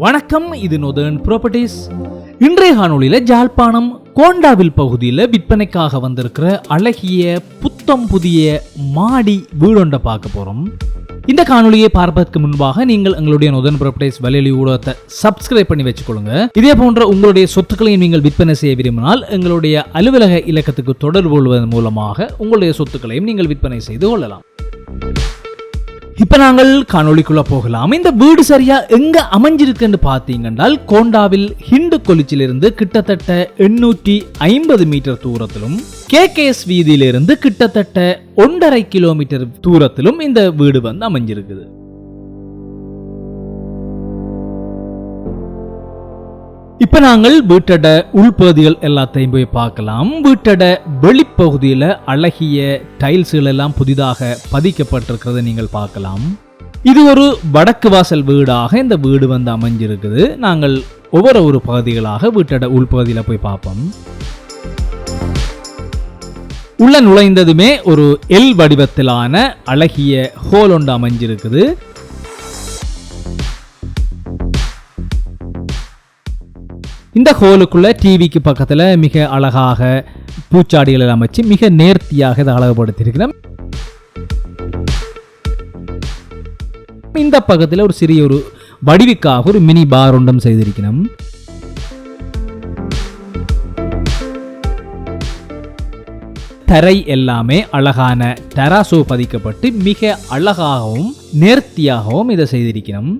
வணக்கம் இது northern properties இன்றைய காணொளியில ஜாழ்ப்பாணம் கோண்டாவில் பகுதியில் விற்பனைக்காக வந்திருக்கிற அழகிய புத்தம் புதிய மாடி வீடொண்டை பார்க்க போறோம். இந்த காணொலியை பார்ப்பதற்கு முன்பாக நீங்கள் எங்களுடைய நொதன் ப்ராப்பர்ட்டிஸ் வலையொலி ஊடகத்தை சப்ஸ்கிரைப் பண்ணி வச்சுக்கொள்ளுங்க. இதே போன்ற உங்களுடைய சொத்துக்களையும் நீங்கள் விற்பனை செய்ய விரும்பினால் எங்களுடைய அலுவலக இலக்கத்துக்கு தொடர்பு கொள்வதன் மூலமாக உங்களுடைய சொத்துக்களையும் நீங்கள் விற்பனை செய்து கொள்ளலாம். இப்போ நாங்கள் காணொலிக்குள்ள போகலாம். இந்த வீடு சரியா எங்க அமைஞ்சிருக்குன்னு பார்த்தீங்கன்றால் கோண்டாவில் ஹிண்டு கொலிச்சிலிருந்து கிட்டத்தட்ட எண்ணூற்றி ஐம்பது மீட்டர் தூரத்திலும் கேகேஎஸ் வீதியிலிருந்து கிட்டத்தட்ட ஒன்றரை கிலோமீட்டர் தூரத்திலும் இந்த வீடு வந்து அமைஞ்சிருக்குது. இப்ப நாங்கள் வீட்டட உள்பகுதிகள் எல்லாத்தையும் போய் பார்க்கலாம். வீட்டட வெளிப்பகுதியில அழகிய டைல்ஸ்கள் எல்லாம் புதிதாக பதிக்கப்பட்டிருக்கிறத நீங்கள் பார்க்கலாம். இது ஒரு வடக்கு வாசல் வீடாக இந்த வீடு வந்து அமைஞ்சிருக்குது. நாங்கள் ஒவ்வொரு ஒரு பகுதிகளாக வீட்டோட உள்பகுதியில போய் பார்ப்போம். உள்ள நுழைந்ததுமே ஒரு எல் வடிவத்திலான அழகிய ஹோல் ஒன்று அமைஞ்சிருக்குது. இந்த ஹோலுக்குள்ள டிவிக்கு பக்கத்தில் மிக அழகாக பூச்சாடிகள் அமைச்சு மிக நேர்த்தியாக இதை அழகுபடுத்தியிருக்கிறோம். இந்த பக்கத்தில் ஒரு சிறிய ஒரு வடிவுக்காக ஒரு மினி பார் ஒன்றும் செய்திருக்கிறோம். தரை எல்லாமே அழகான டெராசோ பதிக்கப்பட்டு மிக அழகாகவும் நேர்த்தியாகவும் இதை செய்திருக்கிறோம்.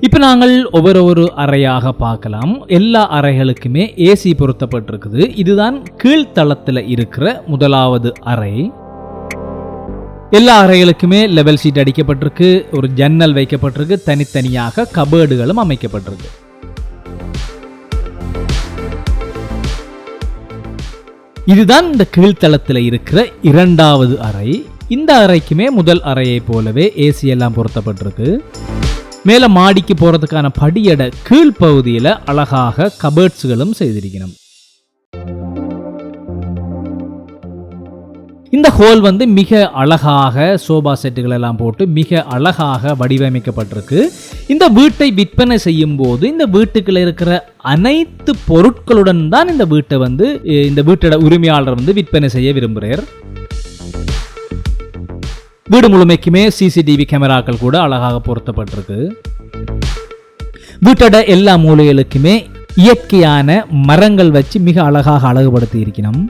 இப்போ நாங்கள் ஒவ்வொரு ஒரு அறையாக பார்க்கலாம். எல்லா அறைகளுக்குமே ஏசி பொருத்தப்பட்டிருக்குது. இதுதான் கீழ்த்தளத்தில் இருக்கிற முதலாவது அறை. எல்லா அறைகளுக்குமே லெவல் சீட் அடிக்கப்பட்டிருக்கு. ஒரு ஜன்னல் வைக்கப்பட்டிருக்கு. தனித்தனியாக கபேர்டுகளும் அமைக்கப்பட்டிருக்கு. இதுதான் இந்த கீழ்த்தளத்தில் இருக்கிற இரண்டாவது அறை. இந்த அறைக்குமே முதல் அறையை போலவே ஏசி எல்லாம் பொருத்தப்பட்டிருக்கு. மேல மாடிக்கு போறதுக்கான படியட கீழ்ப்பகுதியில அழகாக கபேர்ட்ஸ்களும் செய்திருக்கணும். இந்த ஹோல் வந்து மிக அழகாக சோபா செட்டுகள் எல்லாம் போட்டு மிக அழகாக வடிவமைக்கப்பட்டிருக்கு. இந்த வீட்டை விற்பனை செய்யும் போது இந்த வீட்டுக்குள்ள இருக்கிற அனைத்து பொருட்களுடன் தான் இந்த வீட்டை வந்து இந்த வீட்டோட உரிமையாளர் வந்து விற்பனை செய்ய விரும்புகிறார் வீடு முழுமைக்குமே சிசிடிவி கேமராக்கள் கூட அழகாக பொருத்தப்பட்டிருக்கு. வீட்டோட எல்லா மூலைகளுக்குமே இயற்கையான மரங்கள் வச்சு மிக அழகாக அழகுபடுத்தி இருக்கணும்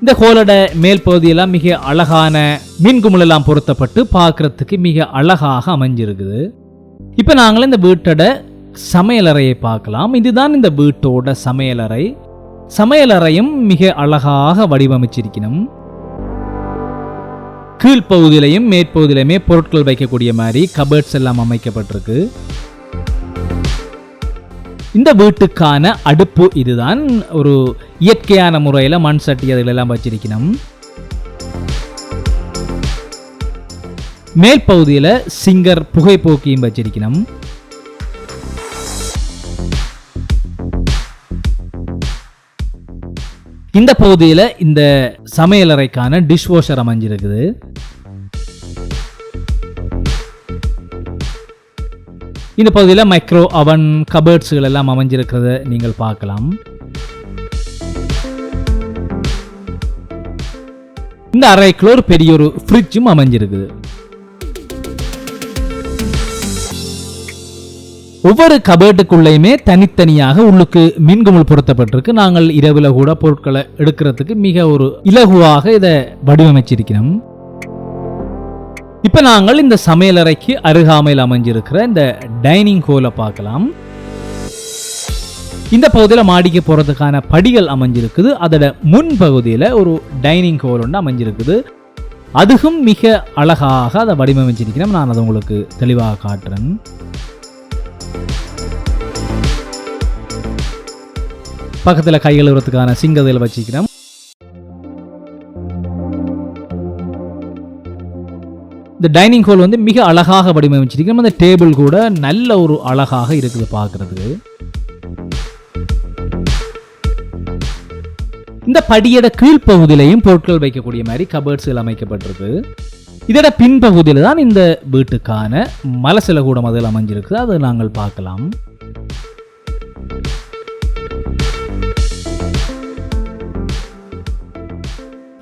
இந்த ஹோலோட மேல் பகுதியெல்லாம் மிக அழகான மீன்குமிழ் பொருத்தப்பட்டு பார்க்கறதுக்கு மிக அழகாக அமைஞ்சிருக்குது. இப்போ நாங்கள் இந்த வீட்டோட சமையலறையை பார்க்கலாம். இதுதான் இந்த வீட்டோட சமையலறை. சமையலறையும் மிக அழகாக வடிவமைச்சிருக்கணும் கீழ்ப்பகுதியிலையும் மேற்பகுதியிலையுமே பொருட்கள் வைக்கக்கூடிய மாதிரி கபர்ட்ஸ் எல்லாம் அமைக்கப்பட்டிருக்கு. இந்த வீட்டுக்கான அடுப்பு இதுதான். ஒரு இயற்கையான முறையில் மண் சட்டி அதில் எல்லாம் வச்சிருக்கணும். மேல் பகுதியில் சிங்கர் புகைப்போக்கியும் வச்சிருக்கணும். இந்த பகுதியில் இந்த சமையலறைக்கான டிஷ் வாஷர் அமைஞ்சிருக்குது. இந்த பகுதியில் மைக்ரோ அவன் கபர்ட்ஸுகள் எல்லாம் அமைஞ்சிருக்கிறத நீங்கள் பார்க்கலாம். இந்த அறைக்குள்ள ஒரு பெரிய ஒரு ஃப்ரிட்ஜும் அமைஞ்சிருக்குது. ஒவ்வொரு கபேர்டுக்குள்ளேயுமே தனித்தனியாக உள்ளுக்கு மின்குமிழ் பொருத்தப்பட்டிருக்கு. நாங்கள் இரவில் கூட பொருட்களை எடுக்கிறதுக்கு மிக ஒரு இலகுவாக இதை வடிவமைச்சிருக்கிறோம். இப்போ நாங்கள் இந்த சமையலறைக்கு அருகாமையில் அமைஞ்சிருக்கிற இந்த டைனிங் ஹோலை பார்க்கலாம். இந்த பகுதியில் மாடிக்கு போகிறதுக்கான படிகள் அமைஞ்சிருக்குது. அதோட முன் பகுதியில் ஒரு டைனிங் ஹோல் ஒன்று அமைஞ்சிருக்குது. அதுவும் மிக அழகாக அதை வடிவமைச்சிருக்கிறேன் நான் அதை உங்களுக்கு தெளிவாக காட்டுறேன். பக்கத்தில் கை கழுவுறதுக்கான சிங்கதில் வச்சுக்கிறோம் இந்த டைனிங் ஹால் வந்து மிக அழகாக வடிவமைச்சிருக்கோம் அந்த டேபிள் கூட நல்ல ஒரு அழகாக இருக்குது பார்க்குறதுக்கு. இந்த படியோட கீழ்ப்பகுதியிலையும் பொருட்கள் வைக்கக்கூடிய மாதிரி கபர்ட்ஸ்கள் அமைக்கப்பட்டிருக்கு. இதோட பின்பகுதியில் தான் இந்த வீட்டுக்கான மலசில கூட மதில் அமைஞ்சிருக்கு. அதை நாங்கள் பார்க்கலாம்.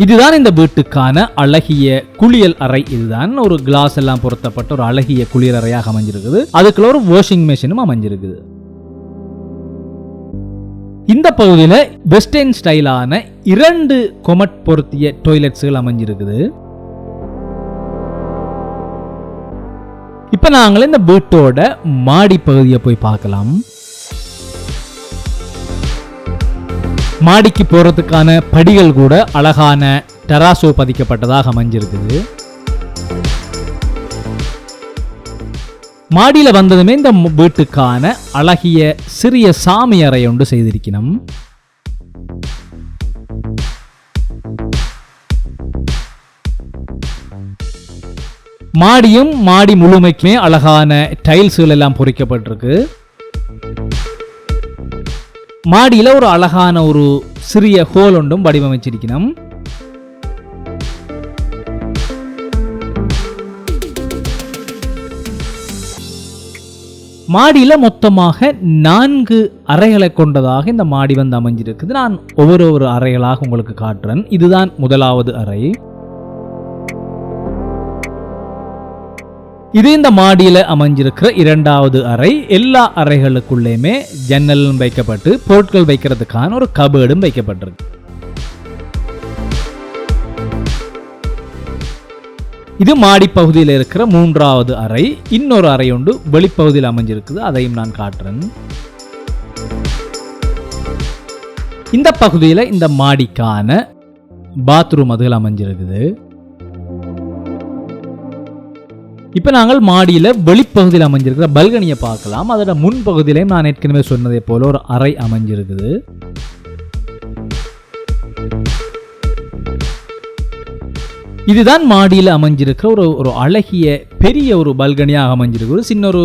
இதுதான் இந்த வீட்டுக்கான அழகிய குளியல் அறை. இதுதான் ஒரு கிளாஸ் எல்லாம் பொருத்தப்பட்ட ஒரு அழகிய குளியல் அறையாக அமைஞ்சிருக்குது. அதுக்குள்ள ஒரு வாஷிங் மிஷினும் அமைஞ்சிருக்குது. இந்த பகுதியில் வெஸ்டர்ன் ஸ்டைலான இரண்டு கொமட் பொருத்திய டாய்லெட்ஸ்கள் அமைஞ்சிருக்குது. இப்போ நாங்கள் இந்த வீட்டோட மாடி பகுதியை போய் பார்க்கலாம். மாடிக்கு போகிறதுக்கான படிகள் கூட அழகான டெராசோ பதிக்கப்பட்டதாக அமைஞ்சிருக்குது. மாடியில் வந்ததுமே இந்த வீட்டுக்கான அழகிய சிறிய சாமி அறை ஒன்று செய்திருக்கணும். மாடியும் மாடி முழுமைக்குமே அழகான டைல்ஸ்கள் எல்லாம் பொறிக்கப்பட்டிருக்கு. மாடியில் ஒரு அழகான ஒரு சிறிய ஹோல் ஒன்றும் வடிவமைச்சிருக்கணும். மாடியில் மொத்தமாக நான்கு அறைகளை கொண்டதாக இந்த மாடி வந்து அமைஞ்சிருக்குது. நான் ஒவ்வொரு ஒரு அறைகளாக உங்களுக்கு காட்டுறேன். இதுதான் முதலாவது அறை. இது இந்த மாடியில் அமைஞ்சிருக்கிற இரண்டாவது அறை எல்லா அறைகளுக்குள்ளேயுமே ஜன்னலும் வைக்கப்பட்டு பொருட்கள் வைக்கிறதுக்கான ஒரு கபேர்டும் வைக்கப்பட்டிருக்கு. இது மாடி பகுதியில் இருக்கிற மூன்றாவது அறை. இன்னொரு அறை உண்டு வெளிப்பகுதியில் அமைஞ்சிருக்குது அதையும் நான் காட்டுறேன். இந்த பகுதியில் இந்த மாடிக்கான பாத்ரூம் அதுகள் அமைஞ்சிருக்குது. இப்போ நாங்கள் மாடியில் வெளிப்பகுதியில் அமைஞ்சிருக்கிற பல்கனியை பார்க்கலாம். அதோட முன்பகுதியிலையும் நான் ஏற்கனவே சொன்னதை போல ஒரு அறை அமைஞ்சிருக்குது. இதுதான் மாடியில் அமைஞ்சிருக்கிற ஒரு ஒரு அழகிய பெரிய ஒரு பல்கனியாக அமைஞ்சிருக்கு ஒரு சின்ன ஒரு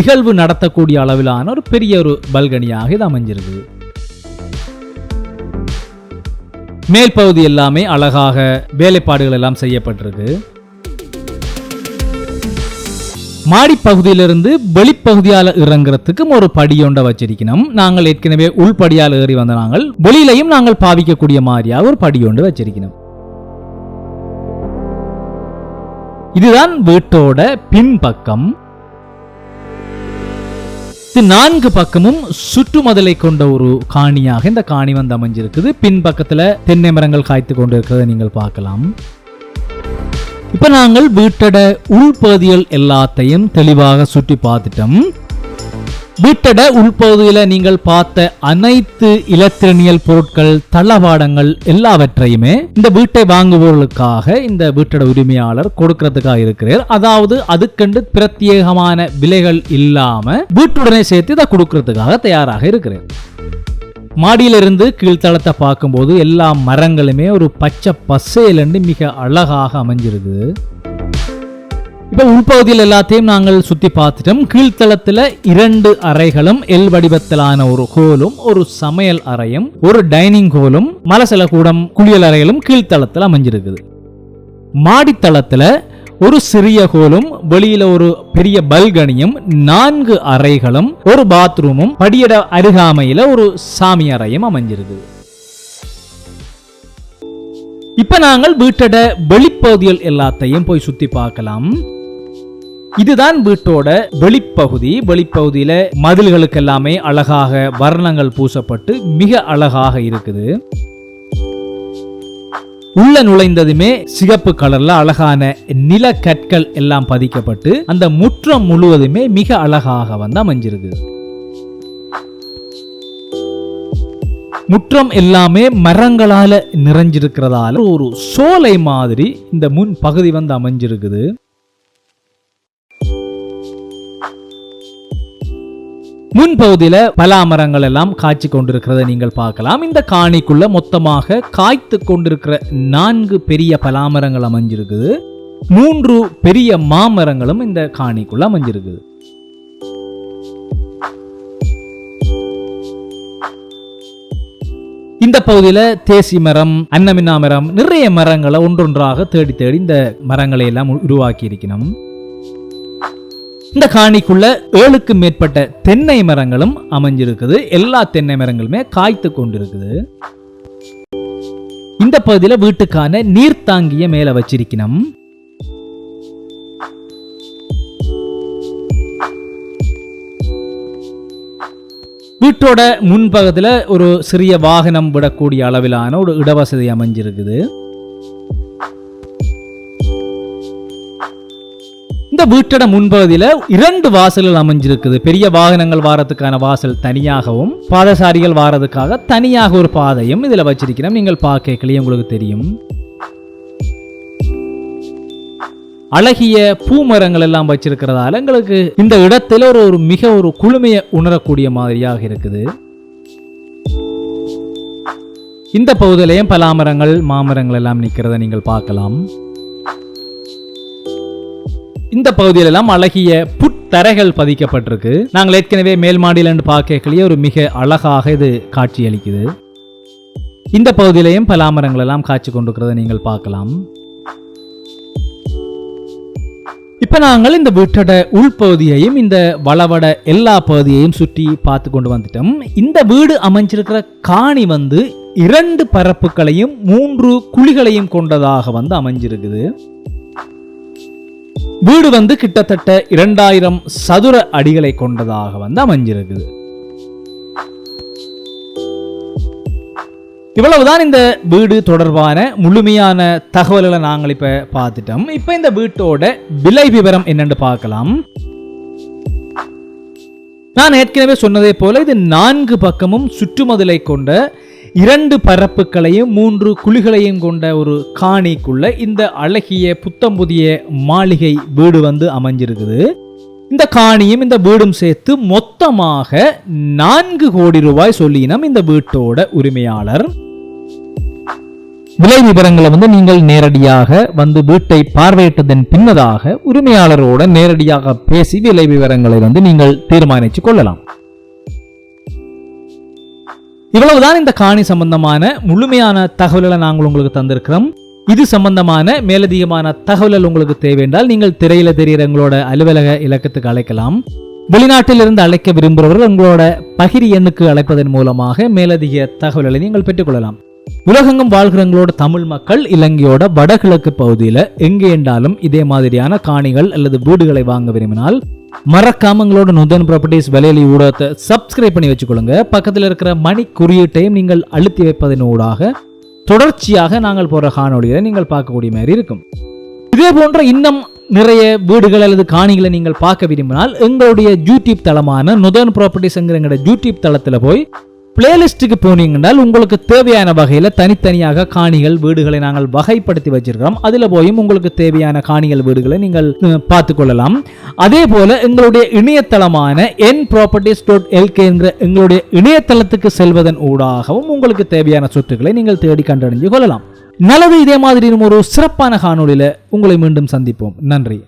நிகழ்வு நடத்தக்கூடிய அளவிலான ஒரு பெரிய ஒரு பல்கனியாக இது அமைஞ்சிருக்குது. மேல் பகுதி எல்லாமே அழகாக வேலைப்பாடுகள் எல்லாம் செய்யப்பட்டிருக்கு. மாடி பகுதியிலிருந்து இறங்குறதுக்கும் ஒரு படியொண்ட வச்சிருக்கணும். நாங்கள் ஏற்கனவே உள்படியால் ஏறி வந்த நாங்கள் வெளியிலையும் நாங்கள் பாவிக்கக்கூடிய மாதிரியாக ஒரு படியொண்டு வச்சிருக்கணும். இதுதான் வீட்டோட பின்பக்கம். நான்கு பக்கமும் சுற்றுமதலை கொண்ட ஒரு காணியாக இந்த காணி வந்து அமைஞ்சிருக்குது. பின்பக்கத்துல தென்னை மரங்கள் காய்த்து கொண்டு இருக்கிறத நீங்கள் பார்க்கலாம். இப்போ நாங்கள் வீட்டட உள்பகுதிகள் எல்லாத்தையும் தெளிவாக சுற்றி பார்த்துட்டோம். வீட்டட உள்பகுதியில் நீங்கள் பார்த்த அனைத்து இலத்திரனியல் பொருட்கள் தளவாடங்கள் எல்லாவற்றையுமே இந்த வீட்டை வாங்குபவர்களுக்காக இந்த வீட்டட உரிமையாளர் கொடுக்கறதுக்காக இருக்கிறார். அதாவது அதுக்கண்டு பிரத்யேகமான விலைகள் இல்லாம வீட்டுடனே சேர்த்து இதை கொடுக்கறதுக்காக தயாராக இருக்கிறார். மாடியிலிருந்து கீழ்த்தளத்தை பார்க்கும்போது எல்லா மரங்களுமே ஒரு பச்சை பசேலண்டு மிக அழகாக அமைஞ்சிருது. இப்போ உள்பகுதியில் எல்லாத்தையும் நாங்கள் சுத்தி பார்த்துட்டோம். கீழ்த்தளத்துல இரண்டு அறைகளும் எல் வடிவத்திலான ஒரு ஹோலும் ஒரு சமையல் அறையும் ஒரு டைனிங் ஹோலும் மலசல கூடம் குளியல் அறைகளும் கீழ்த்தளத்தில் அமைஞ்சிருக்குது. மாடித்தளத்துல ஒரு சிறிய ஹோலும் வெளியில ஒரு பெரிய பல்கனியும் நான்கு அறைகளும் ஒரு பாத்ரூமும் படியட அருகாமையில ஒரு சாமி அறையும் அமைஞ்சிருக்குது இப்ப நாங்கள் வீட்டோட வெளிப்பகுதிகள் எல்லாத்தையும் போய் சுத்தி பார்க்கலாம். இதுதான் வீட்டோட வெளிப்பகுதி. வெளிப்பகுதியில மதில்களுக்கு எல்லாமே அழகாக வர்ணங்கள் பூசப்பட்டு மிக அழகாக இருக்குது. உள்ள நுழைந்ததுமே சிகப்பு கலர்ல அழகான நில கற்கள் எல்லாம் பதிக்கப்பட்டு அந்த முற்றம் முழுவதுமே மிக அழகாக வந்து அமைஞ்சிருக்கு முற்றம் எல்லாமே மரங்களால நிறைஞ்சிருக்கிறதால ஒரு சோலை மாதிரி இந்த முன் பகுதி வந்து அமைஞ்சிருக்குது. முன்பகுதியில பலாமரங்கள் எல்லாம் காய்ச்சி கொண்டிருக்கிறதை நீங்கள் பார்க்கலாம். இந்த காணிக்குள்ள மொத்தமாக காய்த்து கொண்டிருக்கிற நான்கு பெரிய பலாமரங்கள் அமைஞ்சிருக்குது. மூன்று பெரிய மாமரங்களும் இந்த காணிக்குள்ள அமைஞ்சிருக்குது. இந்த பகுதியில் தேசி மரம் அன்னமின்னா மரம் நிறைய மரங்களை ஒன்றொன்றாக தேடி தேடி இந்த மரங்களை எல்லாம் உருவாக்கி இருக்கணும் இந்த காணிக்குள்ள ஏழுக்கு மேற்பட்ட தென்னை மரங்களும் அமைஞ்சிருக்குது. எல்லா தென்னை மரங்களுமே காய்த்து கொண்டிருக்குது. இந்த பகுதியில் வீட்டுக்கான நீர்த்தாங்கிய மேல வச்சிருக்கணும். வீட்டோட முன்பகுதியில் ஒரு சிறிய வாகனம் விடக்கூடிய அளவிலான ஒரு இடவசதி அமைஞ்சிருக்குது. இந்த வீட்டோட முன்பகுதியில் இரண்டு வாசல்கள் அமைஞ்சிருக்குது. பெரிய வாகனங்கள் வாரத்துக்கான வாசல் தனியாகவும் பாதசாரிகள் வாரதுக்காக தனியாக ஒரு பாதையும் இதுல வச்சிருக்கிறோம். நீங்கள் பார்க்கலையே உங்களுக்கு தெரியும். அழகிய பூமரங்கள் எல்லாம் வச்சிருக்கிறதால எங்களுக்கு இந்த இடத்துல ஒரு ஒரு மிக ஒரு குளுமையை உணரக்கூடிய மாதிரியாக இருக்குது. இந்த பகுதியிலையும் பலாமரங்கள் மாமரங்கள் எல்லாம் நிற்கிறத நீங்கள் பார்க்கலாம். இந்த பகுதியிலெல்லாம் அழகிய புத்தரைகள் பதிக்கப்பட்டிருக்கு. நாங்கள் ஏற்கனவே மேல் மாடியில பார்க்கலையே ஒரு மிக அழகாக இது காட்சி அளிக்குது இந்த பகுதியிலையும் பலாமரங்கள் எல்லாம் காட்சி கொண்டிருக்கிறத நீங்கள் பார்க்கலாம். இப்ப நாங்கள் இந்த வீட்டோட உள்பகுதியையும் இந்த வளவட எல்லா பகுதியையும் சுற்றி பார்த்து கொண்டு வந்துட்டோம். இந்த வீடு அமைஞ்சிருக்கிற காணி வந்து இரண்டு பரப்புகளையும் மூன்று குழிகளையும் கொண்டதாக வந்து அமைஞ்சிருக்குது. வீடு வந்து கிட்டத்தட்ட இரண்டாயிரம் சதுர அடிகளை கொண்டதாக வந்து அமைஞ்சிருக்குது. இவ்வளவுதான் இந்த வீடு தொடர்பான முழுமையான தகவல்களை நாங்கள் இப்ப பார்த்துட்டோம். இப்ப இந்த வீட்டோட விலை விவரம் என்னன்னு பார்க்கலாம். நான் ஏற்கனவே சொன்னதை போல இது நான்கு பக்கமும் சுற்றுமதிலை கொண்ட இரண்டு பரப்புகளையும் மூன்று குழிகளையும் கொண்ட ஒரு காணிக்குள்ள இந்த அழகிய புத்தம் புதிய மாளிகை வீடு வந்து அமைஞ்சிருக்குது. இந்த காணியும் இந்த வீடும் சேர்த்து மொத்தமாக நான்கு கோடி ரூபாய் சொல்லினோம் இந்த வீட்டோட உரிமையாளர். விலை விவரங்களை வந்து நீங்கள் நேரடியாக வந்து வீட்டை பார்வையிட்டதன் பின்னதாக உரிமையாளரோட நேரடியாக பேசி விலை விவரங்களை வந்து நீங்கள் தீர்மானித்து கொள்ளலாம். இவ்வளவுதான் இந்த காணி சம்பந்தமான முழுமையான தகவல்களை நாங்கள் உங்களுக்கு தந்திருக்கிறோம். இது சம்பந்தமான மேலதிகமான தகவல்கள் உங்களுக்கு தேவைன்றால் நீங்கள் திரையில தெரிகிற எங்களோட அலுவலக இலக்கத்துக்கு அழைக்கலாம். வெளிநாட்டில் இருந்து அழைக்க விரும்புகிறவர்கள் உங்களோட பகிரி எண்ணுக்கு அழைப்பதன் மூலமாக மேலதிக தகவல்களை நீங்கள் பெற்றுக்கொள்ளலாம் உலகெங்கும் வாழ்கிறவங்களோட தமிழ் மக்கள் இலங்கையோட வடகிழக்கு பகுதியில் எங்கே என்றாலும் இதே மாதிரியான காணிகள் அல்லது வீடுகளை வாங்க விரும்பினால் மறக்காமங்களோட நுதன் ப்ராப்பர்ட்டிஸ் விலையிலி ஊடகத்தை சப்ஸ்கிரைப் பண்ணி வச்சுக்கொள்ளுங்க. பக்கத்தில் இருக்கிற மணி குறியீட்டையும் நீங்கள் அழுத்தி வைப்பதன் ஊடாக தொடர்ச்சியாக நாங்கள் போற காணொலிகளை நீங்கள் பார்க்கக்கூடிய மாதிரி இருக்கும். இதே போன்ற இன்னும் நிறைய வீடுகள் அல்லது காணிகளை நீங்கள் பார்க்க விரும்பினால் எங்களுடைய யூடியூப் தளமான நுதன் ப்ராப்பர்ட்டிஸ் என்கிற யூடியூப் தளத்தில் போய் பிளேலிஸ்ட்டுக்கு போனீங்கன்னால் உங்களுக்கு தேவையான வகையில் தனித்தனியாக காணிகள் வீடுகளை நாங்கள் வகைப்படுத்தி வச்சிருக்கிறோம். அதில் போயும் உங்களுக்கு தேவையான காணிகள் வீடுகளை நீங்கள் பார்த்து கொள்ளலாம் அதே போல் எங்களுடைய இணையதளமான என் ப்ராப்பர்ட்டிஸ் டாட் எல்கே என்ற எங்களுடைய இணையதளத்துக்கு செல்வதன் ஊடாகவும் உங்களுக்கு தேவையான சொத்துக்களை நீங்கள் தேடி கண்டறிஞ்சு கொள்ளலாம். நல்லது இதே மாதிரி ஒரு சிறப்பான காணொலியில் உங்களை மீண்டும் சந்திப்போம். நன்றி.